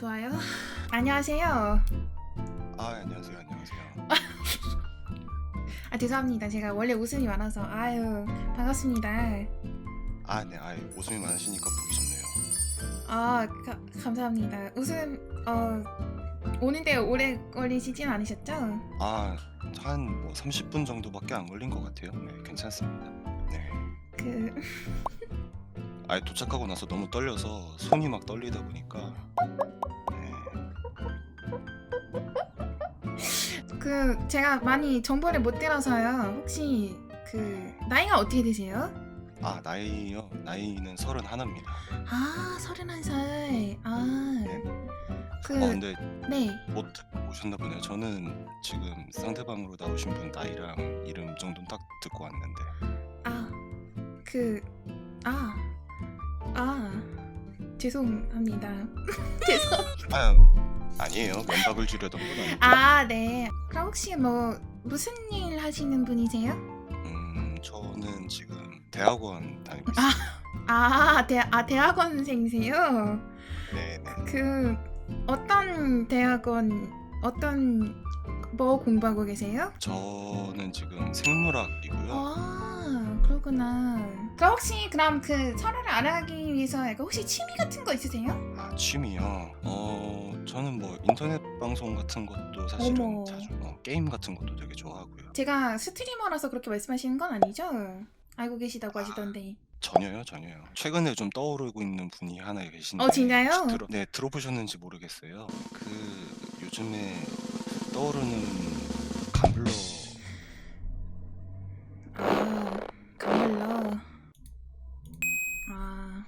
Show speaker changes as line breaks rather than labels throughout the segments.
좋아요. 안녕하세요.
아 안녕하세요 안녕하세요
아 죄송합니다. 제가 원래 웃음이 많아서 아유 반갑습니다.
아네 아 웃음이 많으시니까 보기 좋네요
아 가, 감사합니다. 웃음 어 오는데 오래 걸리시진 않으셨죠?
아한 뭐 30분 정도밖에 안 걸린 것 같아요 네 괜찮습니다 네
그
아예 도착하고 나서 너무 떨려서 손이 막 떨리다 보니까
그 제가 많이 정보를 못 들어서요. 혹시 그 나이가 어떻게 되세요?
아 나이요 나이는 서른 하나입니다
아 서른한 살. 아. 그
어 근데
네.
못 오셨나 보네요 저는 지금 상대방으로 나오신 분 나이랑 이름 정도는 딱 듣고 왔는데
아. 그 아. 아. 죄송합니다. 죄송.
아 아니에요 면박을 주려던 건 아니고
아, 네. 그럼 혹시 뭐 무슨 일 하시는 분이세요?
음 저는 지금 대학원 다니고
아.
있습니다
아, 대, 아 대학원생이세요?
네 네
그 어떤 대학원 어떤 뭐 공부하고 계세요?
저는 지금 생물학이고요.
아, 그렇구나. 그럼 혹시 그럼 그 서로를 알아가기 위해서 약간 혹시 취미 같은 거 있으세요?
아 취미요. 어 저는 뭐 인터넷 방송 같은 것도 사실은
어머.
자주 어, 게임 같은 것도 되게 좋아하고요.
제가 스트리머라서 그렇게 말씀하시는 건 아니죠? 알고 계시다고 하시던데.
전혀요, 전혀요. 최근에 좀 떠오르고 있는 분이 하나 계신데.
어, 진짜요?
혹시 들어, 네 들어보셨는지 모르겠어요. 그 요즘에 떠오르는 감블러
아, 가물러. 아,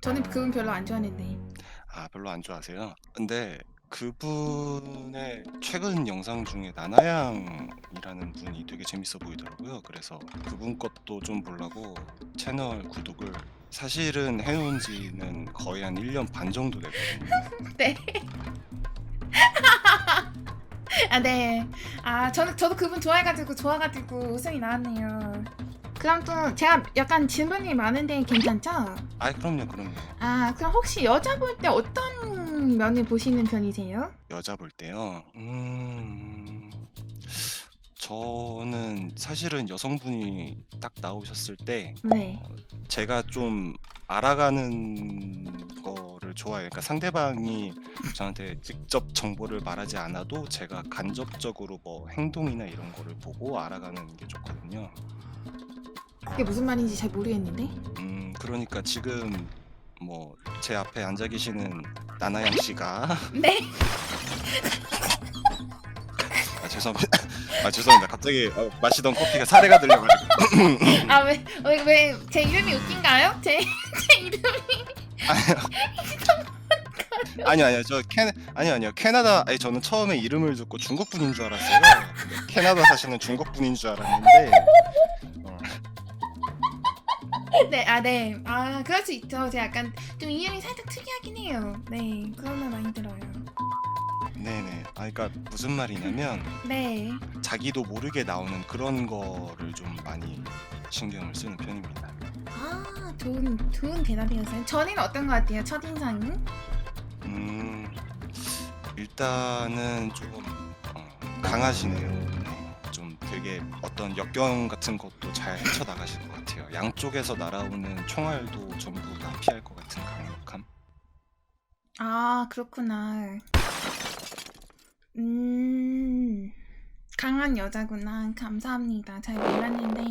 저는 그분 별로 안 좋아하는데.
아 별로 안 좋아하세요. 근데 그분의 최근 영상 중에 나나양이라는 분이 되게 재밌어 보이더라고요. 그래서 그분 것도 좀 보려고 채널 구독을 사실은 해놓은 지는 거의 한 1년 반 정도 됐거든요.
네. 아, 네. 아, 저는 저도 그분 좋아해가지고 좋아가지고 웃음이 나왔네요. 그럼 또 제가 약간 질문이 많은데 괜찮죠?
아 그럼요, 그럼요.
아, 그럼 혹시 여자 볼 때 어떤 면을 보시는 편이세요?
여자 볼 때요. 음... 저는 사실은 여성분이 딱 나오셨을 때
네.
어, 제가 좀 알아가는 거를 좋아해요. 그러니까 상대방이 저한테 직접 정보를 말하지 않아도 제가 간접적으로 뭐 행동이나 이런 거를 보고 알아가는 게 좋거든요.
그게 무슨 말인지 잘 모르겠는데.
음, 그러니까 지금 뭐 제 앞에 앉아 계시는 나나양 씨가
네.
아 죄송합니다. 아 죄송합니다. 갑자기 어, 마시던 커피가 사례가 들려가지고
아, 왜, 왜, 왜, 제 이름이 웃긴가요? 제, 제 이름이.
아니요 아니요 저 캐, 아니요 아니요 캐나다 아니 저는 처음에 이름을 듣고 중국 분인 줄 알았어요. 캐나다 사시는 중국 분인 줄 알았는데 어,
네, 아, 네. 아, 그럴 수 있죠. 제가 약간 좀 이름이 살짝 특이하긴 해요. 네, 그런 말 많이 들어요.
네네. 아 그러니까 무슨 말이냐면
네.
자기도 모르게 나오는 그런 거를 좀 많이 신경을 쓰는 편입니다.
아, 좋은, 좋은 대답이었어요. 전에는 어떤 것 같아요? 첫인상이?
음 일단은 조금 어, 강하시네요. 되게 어떤 역경 같은 것도 잘 헤쳐 나가실 것 같아요. 양쪽에서 날아오는 총알도 전부 다 피할 것 같은 강력함.
아, 그렇구나. 음, 강한 여자구나. 감사합니다. 잘 몰랐는데.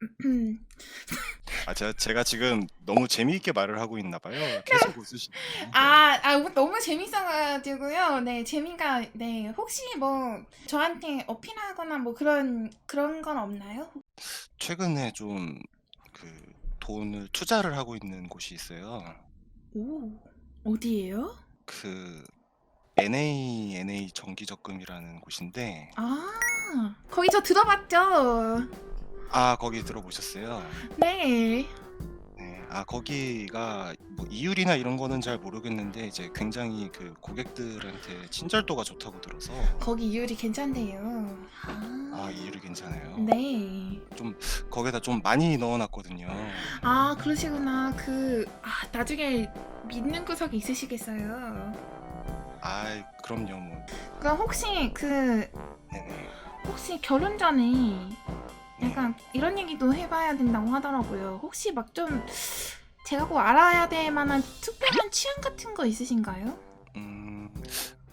아 제가 제가 지금 너무 재미있게 말을 하고 있나 봐요. 계속 웃으시네요.
아, 아, 너무 재밌어가지고요. 네, 재미가, 네. 혹시 뭐, 저한테 어필하거나 뭐 그런, 그런 건 없나요?
최근에 좀 그 돈을 투자를 하고 있는 곳이 있어요.
오, 어디예요?
그 NA NA 정기적금이라는 곳인데
아, 거기 저 들어봤죠?
아 거기 들어보셨어요?
네.
네. 아 거기가 뭐 이율이나 이런 거는 잘 모르겠는데 이제 굉장히 그 고객들한테 친절도가 좋다고 들어서
거기 이율이 괜찮대요.
아 이율이 괜찮아요.
네.
거기다 좀 많이 넣어놨거든요.
아 그러시구나. 그 아, 나중에 믿는 구석이 있으시겠어요.
아 그럼요 뭐.
그럼 혹시 그
네네.
혹시 결혼 전에
네.
약간 이런 얘기도 해봐야 된다고 하더라고요. 혹시 막 좀 제가 꼭 알아야 될 만한 특별한 취향 같은 거 있으신가요?
음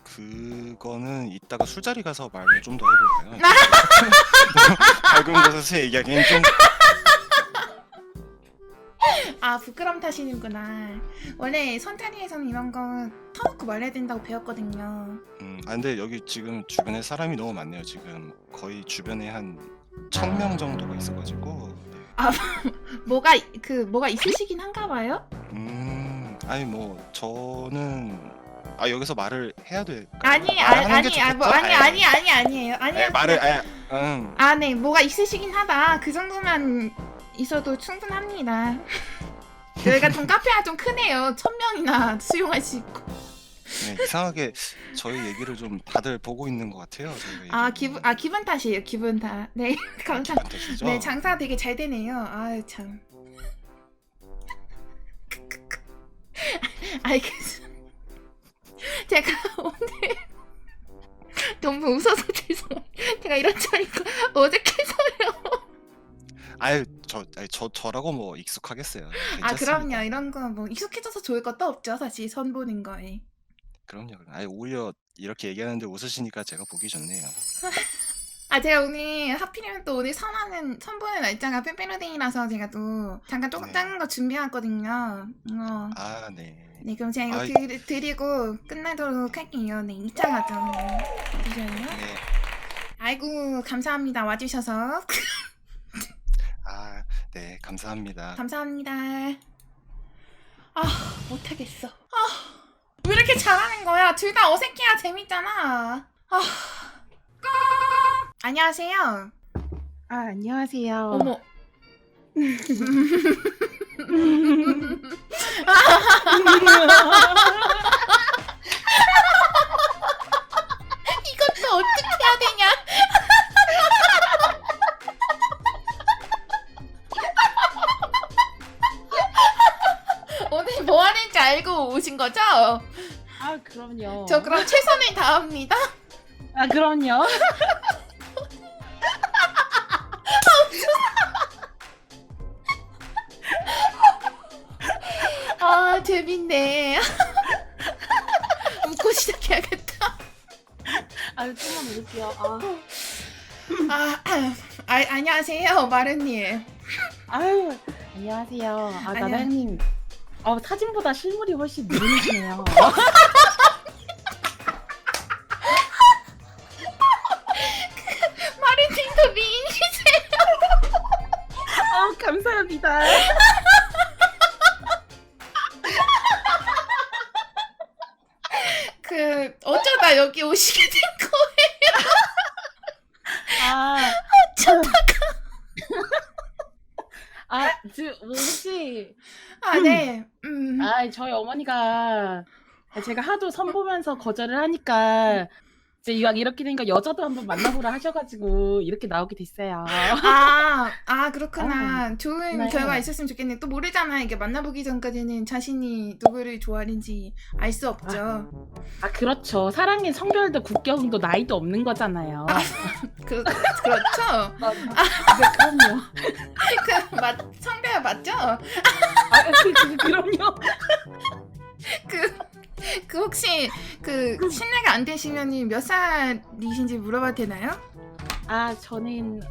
그거는 이따가 술자리 가서 말을 좀 더 해볼까요? 밝은 곳에서 얘기하기엔 좀
아 부끄럼 타시는구나. 원래 선자리에서는 이런 거 터놓고 말해야 된다고 배웠거든요.
음, 아 근데 여기 지금 주변에 사람이 너무 많네요. 지금 거의 주변에 한 천 명 정도가 있어가지고. 네.
뭐가 이- 그 뭐가 있으시긴 한가 봐요?
음, 아니 뭐 저는 아 여기서 말을 해야 돼.
아니 아니 아니 아니 뭐, 아니 아니 아니 아니에요. 아니요.
말을 아, 응.
아, 네, 뭐가 있으시긴 하다. 그 정도만 있어도 충분합니다. 여기가 좀 카페가 좀 크네요. 천 명이나 수용할 수 있고.
네, 이상하게 저희 얘기를 좀 다들 보고 있는 것 같아요. 저희가
아
얘기를.
기분 아 기분 탓이에요. 기분 탓. 네, 감사.
기분 탓이죠?
네, 장사 되게 잘 되네요. 아유 참. 알겠습니다. 제가 오늘 너무 웃어서 죄송해요. 제가 이런 자리가 어색해서요.
아유 저 아니, 저 저라고 뭐 익숙하겠어요.
아
괜찮습니다.
그럼요. 이런 거 뭐 익숙해져서 좋을 것도 없죠. 사실 선 보는 거에.
그럼요. 아니 오히려 이렇게 얘기하는데 웃으시니까 제가 보기 좋네요.
아 제가 오늘 하필이면 또 오늘 선하는 선보는 날짜가 빼빼로데이라서 제가 또 잠깐 조금
네.
작은 거 준비했거든요. 어.
아 네.
네 그럼 제가 이거
아이.
드, 드리고 끝내도록 할게요. 네 2차 과정 드셔요.
네.
아이고 감사합니다 와주셔서
아, 네, 감사합니다.
감사합니다. 아 못하겠어. 거야? 둘 다 어색해야 재밌잖아. 아 안녕하세요.
아, 안녕하세요.
어머. 이것도 어떻게 해야 되냐? 오늘 뭐 하는지 알고 오신 거죠?
아, 그럼요.
저 그럼 최선을 다합니다.
아, 그럼요.
아 재밌네. 웃고 시작해야겠다.
아, 좀만 먹을게요. 아,
아, 아 안녕하세요 마르님.
아유, 안녕하세요. 아,
안녕.
나나님. 어, 사진보다 실물이 훨씬 미인이시네요.
마르님도 미인이세요.
아, 감사합니다. 제가 하도 선보면서 거절을 하니까 이제 이왕 이렇게 되니까 여자도 한번 만나보라 하셔가지고 이렇게 나오게 됐어요.
아, 아 그렇구나. 좋은
네.
결과 있었으면 좋겠네. 또 모르잖아. 이게 만나보기 전까지는 자신이 누구를 좋아하는지 알 수 없죠.
아, 그렇죠. 사랑의 성별도 국경도 나이도 없는 거잖아요.
그 그렇죠.
아, 네, 그럼요.
그 맞, 성별 맞죠?
아, 그, 그, 그럼요.
그, 그 혹시 그 신뢰가 안 되시면 몇 살이신지 물어봐도 되나요?
아, 저는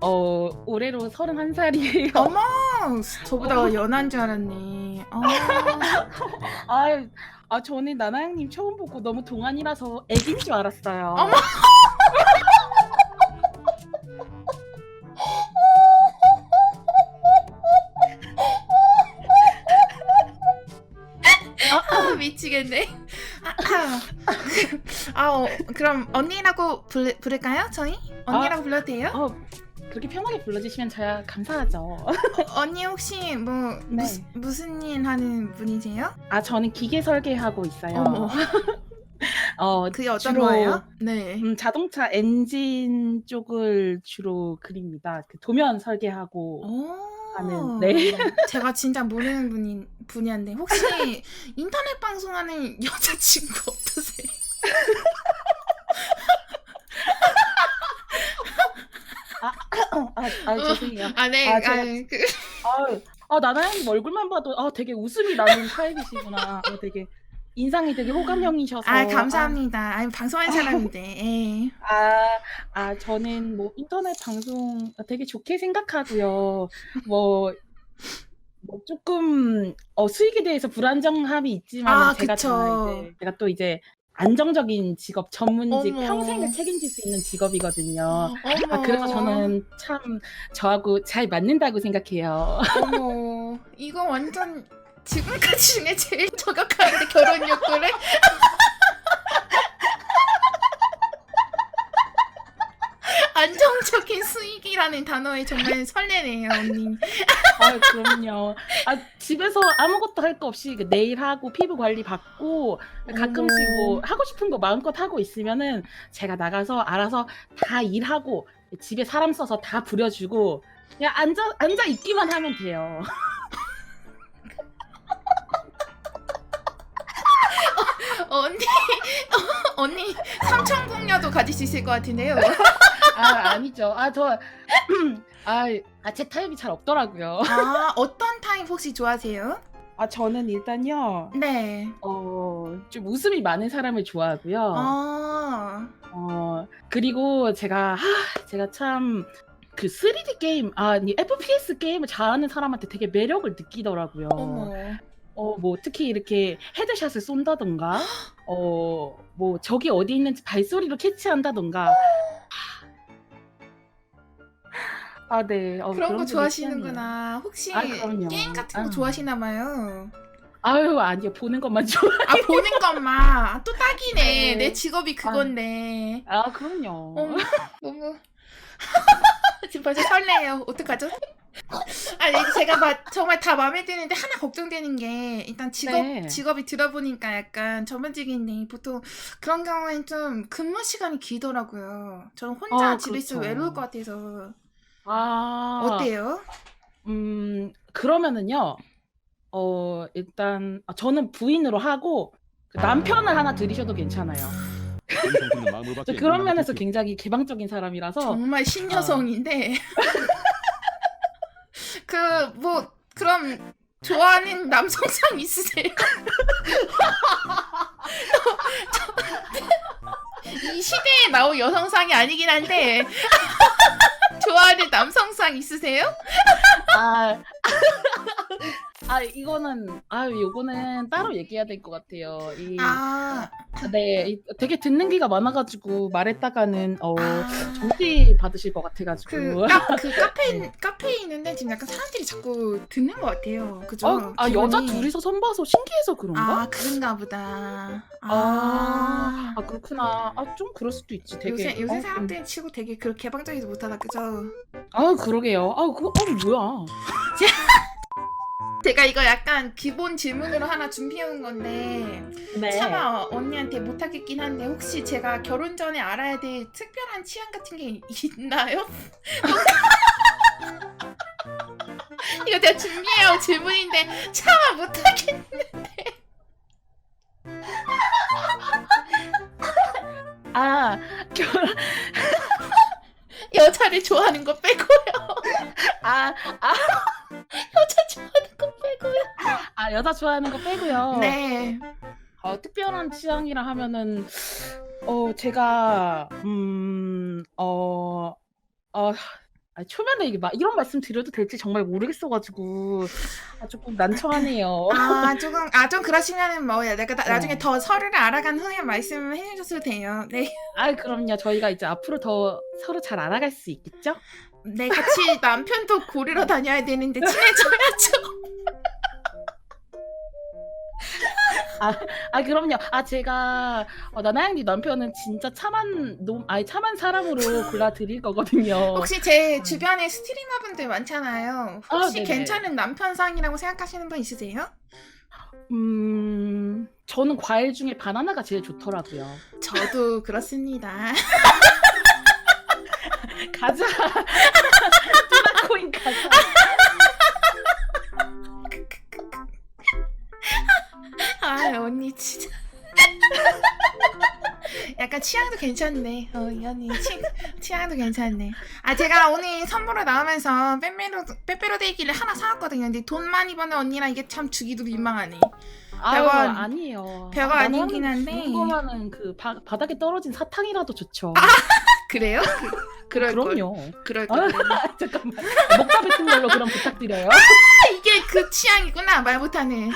어 올해로 31살이에요.
어머, 저보다 연한 줄 알았네. 어.
아, 아 저는 나나양님 처음 보고 너무 동안이라서 애기인 줄 알았어요.
어머! 아, 미치겠네. 아, 아, 아, 어, 그럼 언니라고 부르, 부를까요? 저희? 언니라고 불러도 돼요?
어, 그렇게 편하게 불러주시면 저야 감사하죠.
언니 혹시 뭐
네.
무슨 무슨 일 하는 분이세요?
아 저는 기계 설계하고 있어요.
어머.
어,
그게 어떤
주로,
거예요? 네.
음, 자동차 엔진 쪽을 주로 그립니다. 그 도면 설계하고
오.
하는, 네.
제가 진짜 모르는 분이 분야인데 혹시 인터넷 방송하는 여자친구 없으세요?
아, 아 죄송해요.
아 네.
아,
아,
제가-
그,
아, 아 나나양님 얼굴만 봐도 아 되게 웃음이 나는 타입이시구나. 아, 되게 인상이 되게 호감형이셔서.
아 감사합니다. 아, 방송하는 사람인데. 예.
아, 아, 저는 뭐 인터넷 방송 되게 좋게 생각하고요. 뭐, 뭐 조금 어, 수익에 대해서 불안정함이 있지만
아,
제가
그쵸.
이제 제가 또 이제 안정적인 직업, 전문직,
어머.
평생을 책임질 수 있는 직업이거든요.
어머.
아, 그래서 저는 참 저하고 잘 맞는다고 생각해요.
어머. 이거 완전 지금까지 중에 제일 저격하는데 결혼 욕구를. 안정적인 수익이라는 단어에 정말 설레네요, 언니.
아, 그럼요. 아, 집에서 아무것도 할 거 없이 그 네일 하고 피부 관리 받고 가끔씩 뭐 하고 싶은 거 마음껏 하고 있으면은 제가 나가서 알아서 다 일하고 집에 사람 써서 다 부려주고 그냥 앉아 앉아 있기만 하면 돼요.
언니, 언니 삼천궁녀도 가질 수 있을 것 같은데요.
아 아니죠. 아저 아, 아, 제 타입이 잘 없더라고요.
아, 어떤 타입 혹시 좋아하세요?
아, 저는 일단요,
네.
어, 좀 웃음이 많은 사람을 좋아하고요.
아,
어, 그리고 제가, 하, 제가 참, 그 3D 게임, 아니, FPS 게임을 잘하는 사람한테 되게 매력을 느끼더라고요.
어머.
어, 뭐, 특히 이렇게 헤드샷을 쏜다던가, 어, 뭐, 적이 어디 있는지 발소리로 캐치한다던가. 아, 네. 어,
그런
거게
좋아하시는구나. 혹시
아, 그럼요.
게임 같은 거
아.
좋아하시나 봐요.
아유, 아니요. 보는 것만 좋아.
아, 보는 것만. 또 딱이네.
네.
내 직업이 그건데.
아, 그럼요.
어머, 너무. 지금 벌써 설레요. 어떡하죠? 아니, 제가 막 정말 다 마음에 드는데 하나 걱정되는 게 일단 직업
네.
직업이 들어보니까 약간 전문직인데 보통 그런 경우엔 좀 근무 시간이 길더라고요. 저는 혼자
아,
집에 있으면
그렇죠.
외로울 것 같아서
아.
어때요?
음, 그러면은요, 어, 일단, 아, 저는 부인으로 하고, 그 남편을 하나 들이셔도 괜찮아요. 저 그런 면에서 굉장히 개방적인 사람이라서,
정말 신여성인데 그 뭐 그럼 좋아하는 남성상 있으세요? 저- 이 시대에 나온 여성상이 아니긴 한데 좋아하는 남성상 있으세요?
아, 아, 이거는, 아, 요거는 따로 얘기해야 될 것 같아요. 이,
아,
네, 이- 되게 듣는 귀가 많아가지고, 말했다가는, 어,
아.
정지 받으실 것 같아가지고.
그, 카, 그 카페 카페에 있는데 지금 약간 사람들이 자꾸 듣는 것 같아요. 그죠?
어, 아, 여자
기분이.
둘이서 선봐서 신기해서 그런가?
아 그런가 보다.
아, 아, 그렇구나. 아, 좀 그럴 수도 있지. 되게.
요새 요새
어,
사람들은 치고 되게 그 개방적이지 못하다 그죠?
아, 그러게요. 아, 그거, 아, 뭐야.
제가 이거 약간 기본 질문으로 하나 준비해온 건데
네.
차마 언니한테 못하겠긴 한데 혹시 제가 결혼 전에 알아야 될 특별한 취향 같은 게 있나요? 이거 제가 준비해온 질문인데 차마 못하겠는데
아, 결혼,
여자를 좋아하는 거 빼고요
아,
여자 좋아하는 거 빼고요
아, 여자 좋아하는 거 빼고요.
네
어, 특별한 취향이라 하면은, 어, 제가, 음, 어, 어, 아, 초면에 이게 막 이런 말씀 드려도 될지 정말 모르겠어가지고, 아, 조금 난처하네요.
아 조금 아 좀 그러시면은 뭐 내가 나, 나중에
어.
더 서류를 알아간 후에 말씀을 해주셔도 돼요 네.
아, 그럼요. 저희가 이제 앞으로 더 서로 잘 알아갈 수 있겠죠?
네, 같이 남편도 고리러 다녀야 되는데 친해져야죠.
아 그럼요. 아 제가 어, 나나양님 남편은 진짜 참한 놈, 아니 참한 사람으로 골라 드릴 거거든요.
혹시 제 주변에 스트리머분들 많잖아요.
아,
혹시
네네.
괜찮은 남편상이라고 생각하시는 분 있으세요?
음, 저는 과일 중에 바나나가 제일 좋더라고요.
저도 그렇습니다.
가자. 투나코인 가자.
언니 진짜. 약간 취향도 괜찮네. 어, 이 언니 취, 취향도 괜찮네. 아 제가 오늘 선물로 나오면서 빼빼로 빼빼로 데이기를 하나 사왔거든요. 근데 돈 많이 버는 언니랑 이게 참 주기도 민망하네.
아유,
별거
아니에요.
별거
아,
아니긴 한데.
궁금하는 그 바, 바닥에 떨어진 사탕이라도 좋죠.
그래요? 그, 그럴 걸.
그럼요.
그럴
아,
걸.
잠깐만. 먹다 뱉은 걸로 그럼 부탁드려요.
이게 그 취향이구나 말 못하는.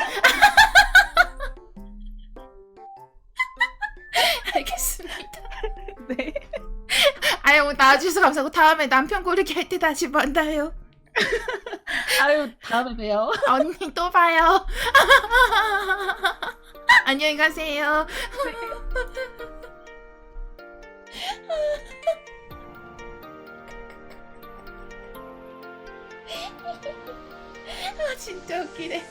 알겠습니다.
네.
아유 오늘 나와주셔서 감사하고 다음에 남편 고르기 할 때 다시 만나요.
아유, 다음에 봬요.
언니 또 봐요. 안녕히 가세요. 아 진짜 웃기네.